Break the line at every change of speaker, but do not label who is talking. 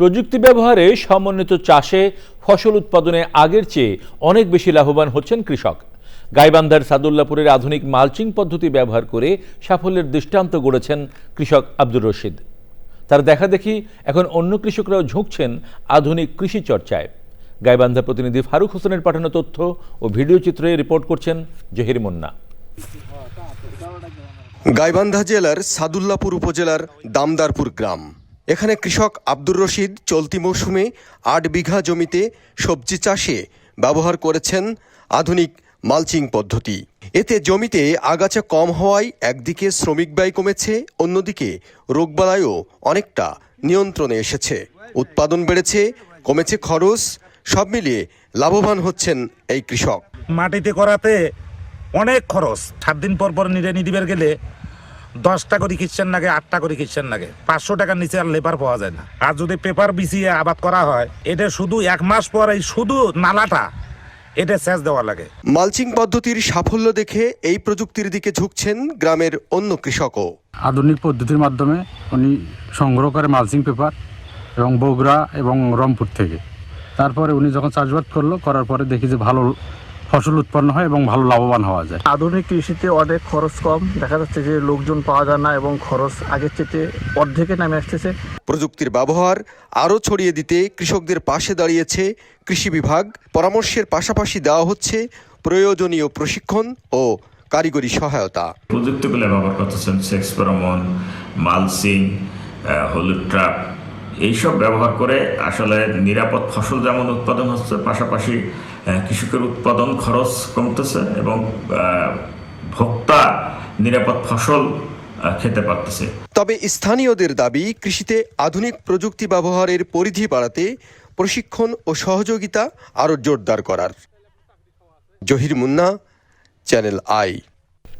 প্রযুক্তি ব্যবহারে সমন্বিত চাষে ফসল উৎপাদনে আগের চেয়ে অনেক বেশি লাভবান হচ্ছেন কৃষক। গাইবান্ধার সাদুল্লাপুরের আধুনিক মালচিং পদ্ধতি ব্যবহার করে সাফল্যের দৃষ্টান্ত গড়েছেন কৃষক আব্দুর রশিদ। তার দেখা দেখি এখন অন্য কৃষকরাও ঝুঁকছেন আধুনিক কৃষি চর্চায়। গাইবান্ধা প্রতিনিধি ফারুক হোসেনের পাঠানো তথ্য ও ভিডিও চিত্রে রিপোর্ট করছেন জহির মুন্না।
গাইবান্ধা জেলার সাদুল্লাপুর উপজেলার দামদারপুর গ্রাম। এখানে কৃষক আব্দুর রশিদ চলতি মৌসুমে আট বিঘা জমিতে সবজি চাষে ব্যবহার করেছেন আধুনিক মালচিং পদ্ধতি। এতে জমিতে আগাছা কম হওয়ায় একদিকে শ্রমিক ব্যয় কমেছে, অন্যদিকে রোগবালাইও অনেকটা নিয়ন্ত্রণে এসেছে। উৎপাদন বেড়েছে, কমেছে খরচ, সব মিলিয়ে লাভবান হচ্ছেন এই কৃষক।
মাটিতে করাতে অনেক খরচ, সাত দিন পর পর নিড়ে নিদিবার গেলে দশটা করে কিচ্ছেন লাগে আটটা করে কিচ্ছেন লাগে পাঁচশো টাকার নিচে আর লেবার পাওয়া যায় না। আর যদি পেপার বিছিয়ে আবাদ করা হয় এটা শুধু এক মাস পর এই শুধু নালাটা এটা সেচ দেওয়া লাগে।
মালচিং পদ্ধতির সাফল্য দেখে এই প্রযুক্তির দিকে ঝুঁকছেন গ্রামের অন্য কৃষকও।
আধুনিক পদ্ধতির মাধ্যমে উনি সংগ্রহ করে মালচিং পেপার এবং বগুড়া এবং রংপুর থেকে। তারপরে উনি যখন চাষবাদ করল করার পরে দেখি যে ভালো ফসল উৎপন্ন হয় এবং ভালো লাভবান হওয়া যায়।
আধুনিক কৃষিতে অনেক খরচ কম। দেখা যাচ্ছে যে লোকজন পাওয়া যায় না এবং খরচ আগের চেয়ে অর্ধেকে নামে আসতেছে।
প্রযুক্তির ব্যবহার আরও ছড়িয়ে দিতে কৃষকদের পাশে দাঁড়িয়েছে কৃষি বিভাগ। পরামর্শের পাশাপাশি দেওয়া হচ্ছে প্রয়োজনীয় প্রশিক্ষণ ও কারিগরি সহায়তা।
প্রযুক্তিগুলো ব্যবহার করতেছেন সেক্স ফেরোমন মালসিং হলুদ ট্রাপ এইসব ব্যবহার করে আসলে নিরাপদ ফসল যেমন উৎপাদন হচ্ছে, পাশাপাশি কৃষকের উৎপাদন খরচ কমতেছে এবং ভোক্তা নিরাপদ ফসল খেতে পারতেছে।
তবে স্থানীয়দের দাবি, কৃষিতে আধুনিক প্রযুক্তি ব্যবহারের পরিধি বাড়াতে প্রশিক্ষণ ও সহযোগিতা আরও জোরদার করার। Zahir Munna, channel I.